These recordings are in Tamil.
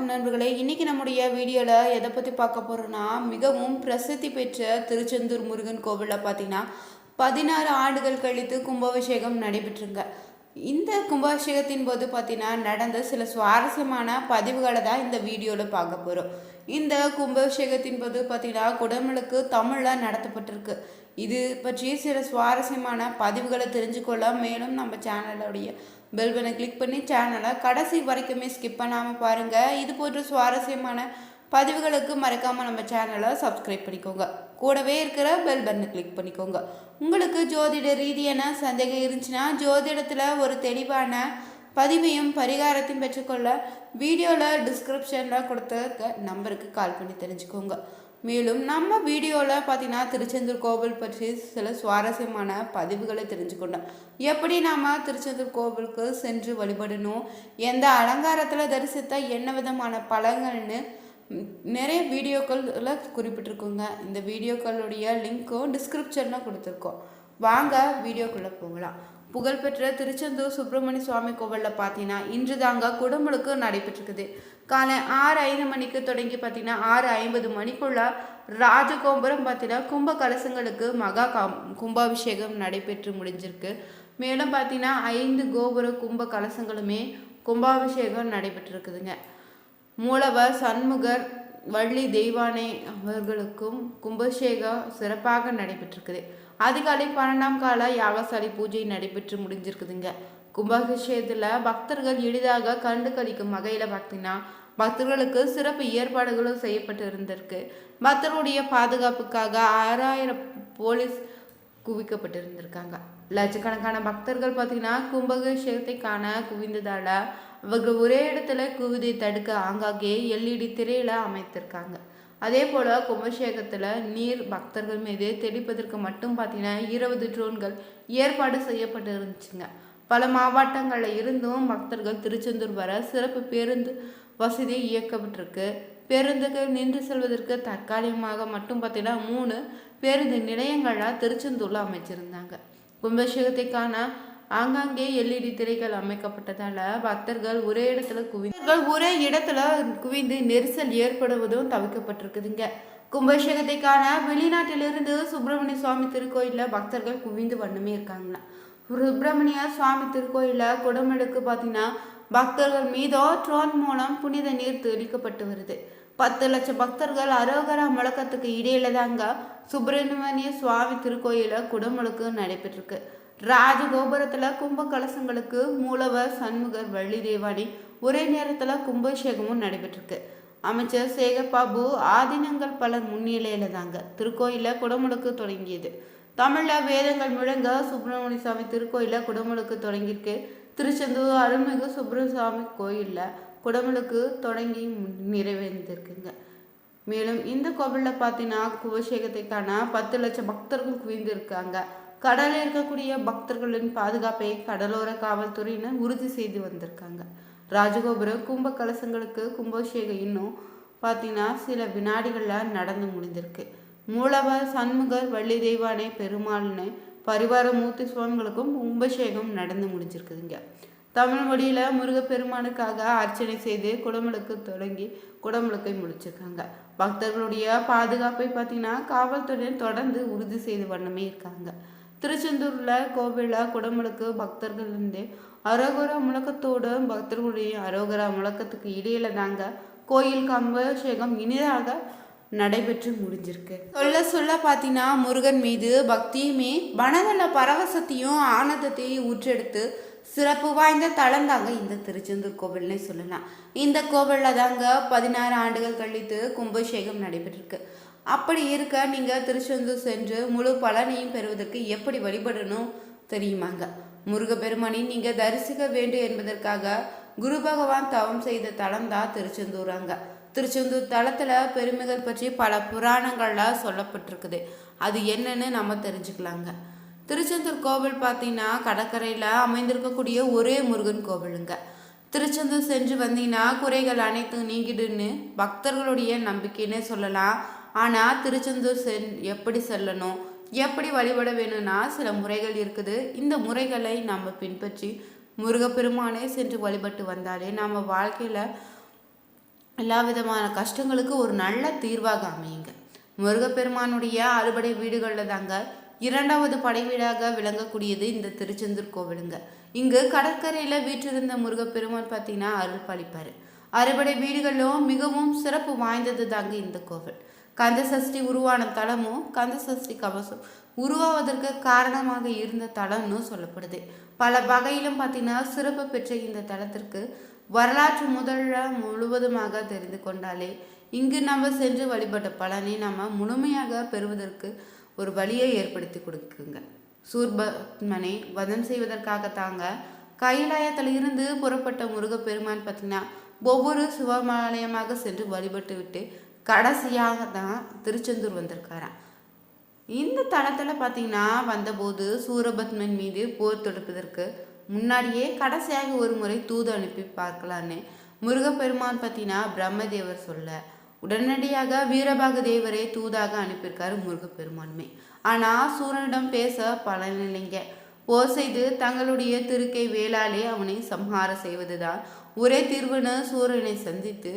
வணக்கம் நண்பர்களே. இன்றைக்கி நம்முடைய வீடியோவில் எதை பற்றி பார்க்க போகிறோன்னா மிகவும் பிரசித்தி பெற்ற திருச்செந்தூர் முருகன் கோவிலில் பார்த்தீங்கன்னா பதினாறு ஆண்டுகள் கழித்து கும்பாபிஷேகம் நடைபெற்றுங்க. இந்த கும்பாபிஷேகத்தின் போது பார்த்தீங்கன்னா நடந்த சில சுவாரஸ்யமான பதிவுகளை தான் இந்த வீடியோவில் பார்க்க போகிறோம் இந்த கும்பாபிஷேகத்தின் போது பார்த்தீங்கன்னா குடமுழுக்கு தமிழில் நடத்தப்பட்டிருக்கு. இது பற்றி சில சுவாரஸ்யமான பதிவுகளை தெரிஞ்சுக்கொள்ள மேலும் நம்ம சேனலுடைய பெல் பட்டனை கிளிக் பண்ணி சேனலை கடைசி வரைக்குமே ஸ்கிப் பண்ணாமல் பாருங்கள் இது போன்ற சுவாரஸ்யமான பதிவுகளுக்கு மறக்காமல் நம்ம சேனலை சப்ஸ்கிரைப் பண்ணிக்கோங்க. கூடவே இருக்கிற பெல் பட்டனை கிளிக் பண்ணிக்கோங்க. உங்களுக்கு ஜோதிட ரீதியான சந்தேகம் இருந்துச்சுன்னா ஜோதிடத்தில் ஒரு தெளிவான பதிவையும் பரிகாரத்தையும் பெற்றுக்கொள்ள வீடியோவில் டிஸ்கிரிப்ஷனில் கொடுத்த நம்பருக்கு கால் பண்ணி தெரிஞ்சுக்கோங்க. மேலும் நம்ம வீடியோவில் பார்த்தீங்கன்னா திருச்செந்தூர் கோவில் பற்றி சில சுவாரஸ்யமான பதிவுகளை தெரிஞ்சுக்கொண்டோம். எப்படி நாம் திருச்செந்தூர் கோவிலுக்கு சென்று வழிபடணும்? எந்த அலங்காரத்தில் தரிசித்தால் என்ன விதமான பலங்கள்னு நிறைய வீடியோக்களில் குறிப்பிட்டிருக்கோங்க. இந்த வீடியோக்களுடைய லிங்க்கும் டிஸ்கிரிப்ஷனில் கொடுத்துருக்கோம். வாங்க வீடியோக்குள்ளே போகலாம். புகழ்பெற்ற திருச்செந்தூர் சுப்பிரமணிய சுவாமி கோவிலில் பார்த்தீங்கன்னா இன்று தாங்க குடமுழுக்கு நடைபெற்றிருக்குது. காலை ஆறு ஐந்து மணிக்கு தொடங்கி பார்த்தீங்கன்னா ஆறு ஐம்பது மணிக்குள்ள ராஜகோபுரம் பார்த்தீங்கன்னா கும்ப கலசங்களுக்கு மகா காம் கும்பாபிஷேகம் நடைபெற்று முடிஞ்சிருக்கு. மேலும் பார்த்தீங்கன்னா ஐந்து கோபுர கும்ப கலசங்களுமே கும்பாபிஷேகம் நடைபெற்றிருக்குதுங்க. மூலவர் சண்முகர் வள்ளி தெய்வானை அவர்களுக்கும் கும்பாபிஷேகம் சிறப்பாக நடைபெற்றிருக்குது. அதிகாலை பன்னெண்டாம் கால யாகசாலை பூஜை நடைபெற்று முடிஞ்சிருக்குதுங்க. கும்பாபிஷேகத்தில் பக்தர்கள் எளிதாக கண்டு கழிக்கும் வகையில் பார்த்தீங்கன்னா பக்தர்களுக்கு சிறப்பு ஏற்பாடுகளும் செய்யப்பட்டு இருந்திருக்கு பக்தர்களுடைய பாதுகாப்புக்காக ஆறாயிரம் போலீஸ் குவிக்கப்பட்டு இருந்திருக்காங்க லட்சக்கணக்கான பக்தர்கள் பார்த்தீங்கன்னா கும்பகேஷத்தை காண குவிந்ததால அவர்கள் ஒரே இடத்துல குவிதை தடுக்க ஆங்காங்கே எல்இடி திரையில அமைத்திருக்காங்க. அதே போல கும்பாபிஷேகத்துல நீர் பக்தர்கள் மீது தெளிப்பதற்கு மட்டும் பார்த்தீங்கன்னா இருபது ட்ரோன்கள் ஏற்பாடு செய்யப்பட்டு இருந்துச்சுங்க பல மாவட்டங்களில் இருந்தும் பக்தர்கள் திருச்செந்தூர் வர சிறப்பு பேருந்து வசதி இயக்கப்பட்டிருக்கு. பேருந்துக்கு நின்று செல்வதற்கு தற்காலிகமாக மட்டும் பார்த்தீங்கன்னா மூணு பேருந்து நிலையங்களாக திருச்செந்தூரில் அமைச்சிருந்தாங்க. கும்பாபிஷேகத்தை ஆங்காங்கே எல்இடி திரைகள் அமைக்கப்பட்டதால பக்தர்கள் ஒரே இடத்துல குவிந்தர்கள் ஒரே இடத்துல குவிந்து நெரிசல் ஏற்படுவதும் தவிர்க்கப்பட்டிருக்குதுங்க. கும்பாபிஷேகத்தைக்கான வெளிநாட்டிலிருந்து சுப்பிரமணிய சுவாமி திருக்கோயிலில் பக்தர்கள் குவிந்து வண்ணமே இருக்காங்களாம். சுப்பிரமணிய சுவாமி திருக்கோயிலில் குடமெடுக்கு பார்த்தீங்கன்னா பக்தர்கள் மீதோ ட்ரோன் மூலம் புனித நீர் தெளிக்கப்பட்டு வருது. பத்து லட்சம் பக்தர்கள் அரோகரா முழக்கத்துக்கு இடையில தாங்க சுப்பிரமணிய சுவாமி திருக்கோயில குடமுழுக்கு நடைபெற்றிருக்கு. ராஜகோபுரத்தில் கும்ப கலசங்களுக்கு மூலவர் சண்முகர் வள்ளி தேவானி ஒரே நேரத்தில் கும்பாபிஷேகமும் நடைபெற்றிருக்கு. அமைச்சர் சேகர் பாபு ஆதீனங்கள் பலர் முன்னிலையில தாங்க திருக்கோயில குடமுழுக்கு தொடங்கியது. தமிழில் வேதங்கள் முழங்க சுப்பிரமணிய சுவாமி திருக்கோயிலில் குடமுழுக்கு தொடங்கியிருக்கு. திருச்செந்தூர் அருள்மிகு சுப்பிரசாமி கோயிலில் குடமுழுக்கு தொடங்கி நிறைவேந்திருக்குங்க. மேலும் இந்த கோவிலில் பார்த்தீங்கன்னா குபசேகத்தைக்கான பத்து லட்சம் பக்தர்கள் குவிந்திருக்காங்க. கடலில் இருக்கக்கூடிய பக்தர்களின் பாதுகாப்பை கடலோர காவல்துறையினர் உறுதி செய்து வந்திருக்காங்க. ராஜகோபுரம் கும்ப கலசங்களுக்கு கும்பாபிஷேகம் இன்னும் பார்த்தீங்கன்னா சில வினாடிகளில் நடந்து முடிந்திருக்கு. மூலவர் சண்முகர் வள்ளி தெய்வானை பெருமாள்னு பரிவார மூர்த்தி சுவாமிகளுக்கும் கும்பாபிஷேகம் நடந்து முடிஞ்சிருக்குதுங்க. தமிழ் மொழியில் முருகப்பெருமானுக்காக அர்ச்சனை செய்து குடமுழுக்கு தொடங்கி குடமுழுக்கை முடிச்சிருக்காங்க. பக்தர்களுடைய பாதுகாப்பை பார்த்தீங்கன்னா காவல்துறையினர் தொடர்ந்து உறுதி செய்து வண்ணமே இருக்காங்க. திருச்செந்தூரில் கோவிலில் குடமுழுக்கு பக்தர்கள் இருந்து அரோகரா முழக்கத்தோடு பக்தர்களுடைய அரோகரா முழக்கத்துக்கு இடையில தாங்க கோயில் கம்பாபிஷேகம் இனிதாக நடைபெற்று முடிஞ்சிருக்கு. சொல்ல சொல்ல பார்த்தீங்கன்னா முருகன் மீது பக்தியுமே மனநல பரவசத்தையும் ஆனந்தத்தையும் ஊற்றெடுத்து சிறப்பு வாய்ந்த தலம் தாங்க இந்த திருச்செந்தூர் கோவில்னே சொல்லலாம். இந்த கோவிலில் தாங்க பதினாறு ஆண்டுகள் கழித்து கும்பாபிஷேகம் நடைபெற்றிருக்கு. அப்படி இருக்க நீங்கள் திருச்செந்தூர் சென்று முழு பலனையும் பெறுவதற்கு எப்படி வழிபடணும் தெரியுமாங்க? முருகப்பெருமானை நீங்கள் தரிசிக்க வேண்டும் என்பதற்காக குரு பகவான் தவம் செய்த தலம் தான் திருச்செந்தூராங்க. திருச்செந்தூர் தலத்தில் பெருமைகள் பற்றி பல புராணங்களாக சொல்லப்பட்டிருக்குது. அது என்னன்னு நம்ம தெரிஞ்சுக்கலாங்க. திருச்செந்தூர் கோவில் பார்த்தீங்கன்னா கடற்கரையில் அமைந்திருக்கக்கூடிய ஒரே முருகன் கோவிலுங்க. திருச்செந்தூர் சென்று வந்தீங்கன்னா குறைகள் அனைத்தும் நீங்கிடுன்னு பக்தர்களுடைய நம்பிக்கைன்னே சொல்லலாம். ஆனால் திருச்செந்தூர் சென் எப்படி செல்லணும் எப்படி வழிபட வேணும்னா சில முறைகள் இருக்குது. இந்த முறைகளை நம்ம பின்பற்றி முருகப்பெருமானே சென்று வழிபட்டு வந்தாலே நம்ம வாழ்க்கையில் எல்லா விதமான கஷ்டங்களுக்கு ஒரு நல்ல தீர்வாக அமையுங்க. முருகப்பெருமானுடைய அறுபடை வீடுகளில் தாங்க இரண்டாவது படைவீடாக விளங்கக்கூடியது இந்த திருச்செந்தூர் கோவிலுங்க. இங்கு கடற்கரையில் வீற்றிருந்த முருகப்பெருமான் பார்த்தீங்கன்னா அருள் பாலிப்பார். அறுபடை வீடுகளிலும் மிகவும் சிறப்பு வாய்ந்தது தாங்க இந்த கோவில். கந்த சஷ்டி உருவான தலமும் கந்த சஷ்டி கவசம் உருவாவதற்கு காரணமாக இருந்த தலம்னு சொல்லப்படுது. பல வகையிலும் பார்த்தீங்கன்னா சிறப்பு பெற்ற இந்த தலத்திற்கு வரலாற்று முதல்ல முழுவதுமாக தெரிந்து கொண்டாலே இங்கு நம்ம சென்று வழிபட்ட பலனை நம்ம முழுமையாக பெறுவதற்கு ஒரு வழியை ஏற்படுத்தி கொடுக்குங்க. சூர்பத்மனை வதம் செய்வதற்காக தாங்க கைலாயத்தில் இருந்து புறப்பட்ட முருகப்பெருமான் பார்த்தீங்கன்னா ஒவ்வொரு சிவமாலயமாக சென்று வழிபட்டு விட்டு கடைசியாக தான் திருச்செந்தூர் வந்திருக்காராம். இந்த தளத்தில் பார்த்தீங்கன்னா வந்தபோது சூரபத்மன் மீது போர் தொடுப்பதற்கு முன்னாடியே கடைசியாக ஒரு முறை தூது அனுப்பி பார்க்கலான்னு முருகப்பெருமான் பற்றினா பிரம்மதேவர் சொல்ல. உடனடியாக வீரபாக தேவரே தூதாக அனுப்பியிருக்காரு முருகப்பெருமானுமே. ஆனால் சூரனிடம் பேச பலனில்லைங்க. போர் செய்து தங்களுடைய திருக்கை வேளாலே அவனை சம்ஹாரம் செய்வதுதான் ஒரே தீர்வுன்னு சூரனை சந்தித்து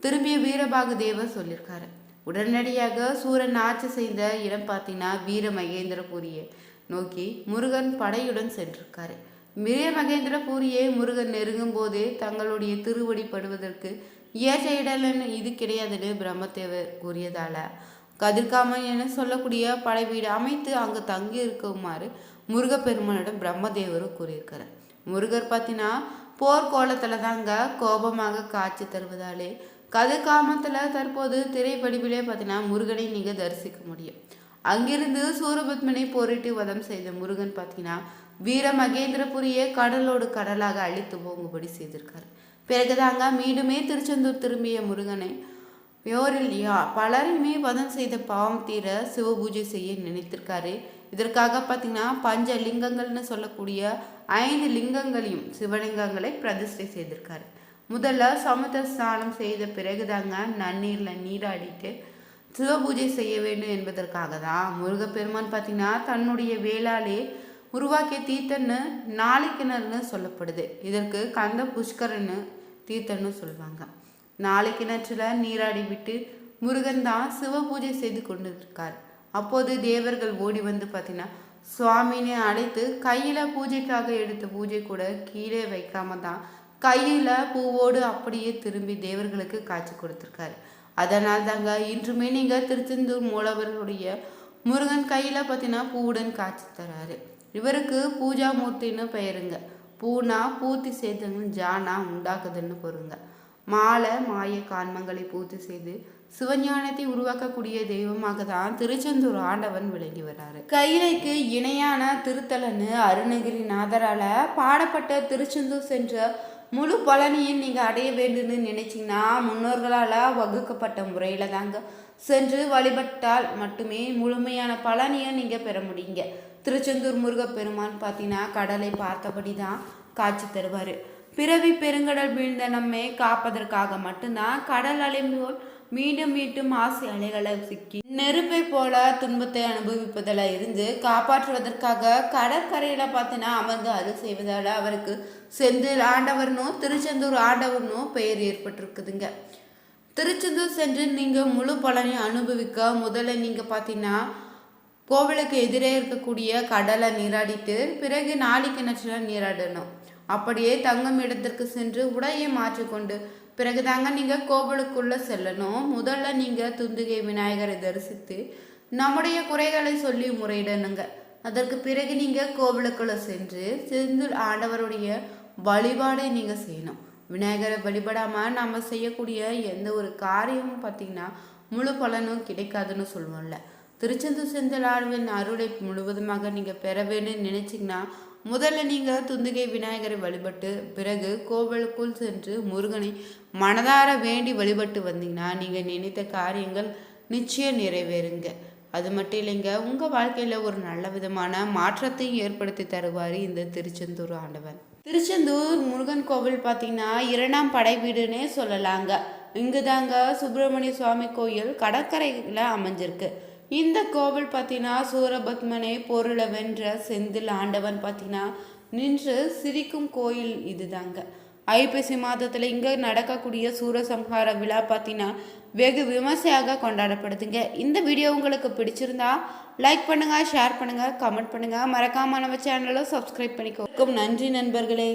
திரும்பிய வீரபாக தேவர் சொல்லியிருக்காரு. உடனடியாக சூரன் ஆட்சி செய்த இடம் பார்த்தீங்கன்னா வீர மகேந்திரபுரியை நோக்கி முருகன் படையுடன் சென்றிருக்காரு. வீர மகேந்திரபுரியை முருகன் நெருங்கும் போதே தங்களுடைய திருவடி படுவதற்கு ஏற்ற இடலன்னு இது கிடையாதுன்னு பிரம்மதேவர் கூறியதால. கதிர்காமன் என சொல்லக்கூடிய படை வீடு அமைத்து அங்கு தங்கி இருக்குமாறு முருகப்பெருமானிடம் பிரம்மதேவரும் கூறியிருக்கிறார். முருகர் பார்த்தீங்கன்னா போர்க்கோலத்தில் தாங்க கோபமாக காட்சி தருவதாலே கதிர்காமத்தில் தற்போது திரைப்படிப்பிலே பார்த்தீங்கன்னா முருகனை நீங்கள் தரிசிக்க முடியும். அங்கிருந்து சூரபத்மனை போரிட்டு வதம் செய்த முருகன் பார்த்தீங்கன்னா வீர மகேந்திரபுரியே கடலோடு கடலாக அழித்து போங்கும்படி செய்திருக்கார். பிறகுதாங்க மீண்டுமே திருச்செந்தூர் திரும்பிய முருகனை யோரில் யா பலருமே வதம் செய்த பாவம் தீர சிவபூஜை செய்ய நினைத்திருக்காரு. இதற்காக பார்த்தீங்கன்னா பஞ்ச லிங்கங்கள்னு சொல்லக்கூடிய ஐந்து லிங்கங்களையும் சிவலிங்கங்களை பிரதிஷ்டை செய்திருக்காரு. முதல்ல சமுத்திர ஸ்நானம் செய்த பிறகுதாங்க நன்னீரில் நீராடிட்டு சிவபூஜை செய்ய வேண்டும் என்பதற்காக தான் முருகப்பெருமான் பார்த்தீங்கன்னா தன்னுடைய வேளாலே உருவாக்கிய தீர்த்தன்னு நாளை சொல்லப்படுது. இதற்கு கந்த புஷ்கரன்னு தீர்த்தன்னு சொல்லுவாங்க. நாளைக்கிணற்றில் நீராடி விட்டு முருகன் தான் சிவ பூஜை செய்து கொண்டு இருக்கார் அப்போது தேவர்கள் ஓடி வந்து பார்த்தீங்கன்னா சுவாமினை அழைத்து கையில் பூஜைக்காக எடுத்த பூஜை கூட கீழே வைக்காம தான் கையில் பூவோடு அப்படியே திரும்பி தேவர்களுக்கு காட்சி கொடுத்துருக்காரு. அதனால் தாங்க இன்றுமே நீங்கள் திருச்செந்தூர் மூலவர்களுடைய முருகன் கையில் பார்த்தீங்கன்னா பூவுடன் காட்சி தராரு. இவருக்கு பூஜா மூர்த்தின்னு பெயருங்க. பூனா பூர்த்தி செய்தவங்க ஜானா உண்டாக்குதுன்னு பொருங்க. மாலை மாய கான்மங்களை பூர்த்தி செய்து சிவஞானத்தை உருவாக்கக்கூடிய தெய்வமாக தான் திருச்செந்தூர் ஆண்டவன் விளங்கி வர்றாரு. கைலைக்கு இணையான திருத்தலன்னு அருணகிரிநாதரால பாடப்பட்ட திருச்செந்தூர் சென்ற முழு பலனையும் நீங்கள் அடைய வேண்டும்னு நினைச்சிங்கன்னா முன்னோர்களால் வகுக்கப்பட்ட முறையில் தாங்க சென்று வழிபட்டால் மட்டுமே முழுமையான பலனையும் நீங்கள் பெற முடியுங்க. திருச்செந்தூர் முருகப்பெருமான் பார்த்தீங்கன்னா கடலை பார்த்தபடி தான் காட்சி தருவார். பிறவி பெருங்கடல் வீழ்ந்த நம்மை காப்பதற்காக மட்டும்தான் கடல் அலை போல் மீண்டும் மீண்டும் ஆசை அலைகளை சிக்கி நெருப்பை போல துன்பத்தை அனுபவிப்பதில் இருந்து காப்பாற்றுவதற்காக கடற்கரையில் பார்த்தீங்கன்னா அமர்ந்து அது செய்வதால் அவருக்கு செந்தில் ஆண்டவர்னும் திருச்செந்தூர் ஆண்டவர்னும் பெயர் ஏற்பட்டிருக்குதுங்க. திருச்செந்தூர் சென்று நீங்கள் முழு பலனை அனுபவிக்க முதல்ல நீங்கள் பார்த்தீங்கன்னா கோவிலுக்கு எதிரே இருக்கக்கூடிய கடலை நீராடிட்டு பிறகு நாளைக்கு கிணற்றுல நீராடணும். அப்படியே தங்கும் இடத்திற்கு சென்று உடையை மாற்றிக்கொண்டு பிறகு தாங்க நீங்கள் கோவிலுக்குள்ளே செல்லணும். முதல்ல நீங்கள் துந்துகை விநாயகரை தரிசித்து நம்முடைய குறைகளை சொல்லி முறையிடணுங்க. அதற்கு பிறகு நீங்கள் கோவிலுக்குள்ளே சென்று செந்தூர் ஆண்டவருடைய வழிபாடை நீங்கள் செய்யணும். விநாயகரை வழிபடாமல் நம்ம செய்யக்கூடிய எந்த ஒரு காரியமும் பார்த்திங்கன்னா முழு பலனும் கிடைக்காதுன்னு சொல்லுவோம்ல. திருச்செந்தூர் செந்தல் ஆழ்வின் அருளை முழுவதுமாக நீங்கள் பெற வேணும்னு நினச்சிங்கன்னா முதல்ல நீங்கள் துந்துகை விநாயகரை வழிபட்டு பிறகு கோவிலுக்குள் சென்று முருகனை மனதார வேண்டி வழிபட்டு வந்தீங்கன்னா நீங்கள் நினைத்த காரியங்கள் நிச்சயம் நிறைவேறுங்க. அது மட்டும் இல்லைங்க உங்கள் வாழ்க்கையில் ஒரு நல்ல விதமான மாற்றத்தை ஏற்படுத்தி தருவார் இந்த திருச்செந்தூர் ஆண்டவன் திருச்செந்தூர் முருகன் கோவில் பார்த்தீங்கன்னா இரண்டாம் படை வீடுன்னே சொல்லலாங்க. இங்கு தாங்க சுப்பிரமணிய சுவாமி கோயில் கடற்கரையில் அமைஞ்சிருக்கு. இந்த கோவில் பார்த்தீங்கன்னா சூரபத்மனை பொருளை வென்ற செந்தில் ஆண்டவன் பார்த்தீங்கன்னா நின்று சிரிக்கும் கோயில் இதுதாங்க. ஐப்பசி மாதத்தில் இங்கே நடக்கக்கூடிய சூரசம்ஹார விழா பார்த்தீங்கன்னா வெகு விமர்சையாக கொண்டாடப்படுதுங்க. இந்த வீடியோ உங்களுக்கு பிடிச்சிருந்தா லைக் பண்ணுங்கள் ஷேர் பண்ணுங்கள் கமெண்ட் பண்ணுங்கள் மறக்காம நம்ம சேனலை சப்ஸ்கிரைப் பண்ணிக்கோக்கும் நன்றி நண்பர்களே.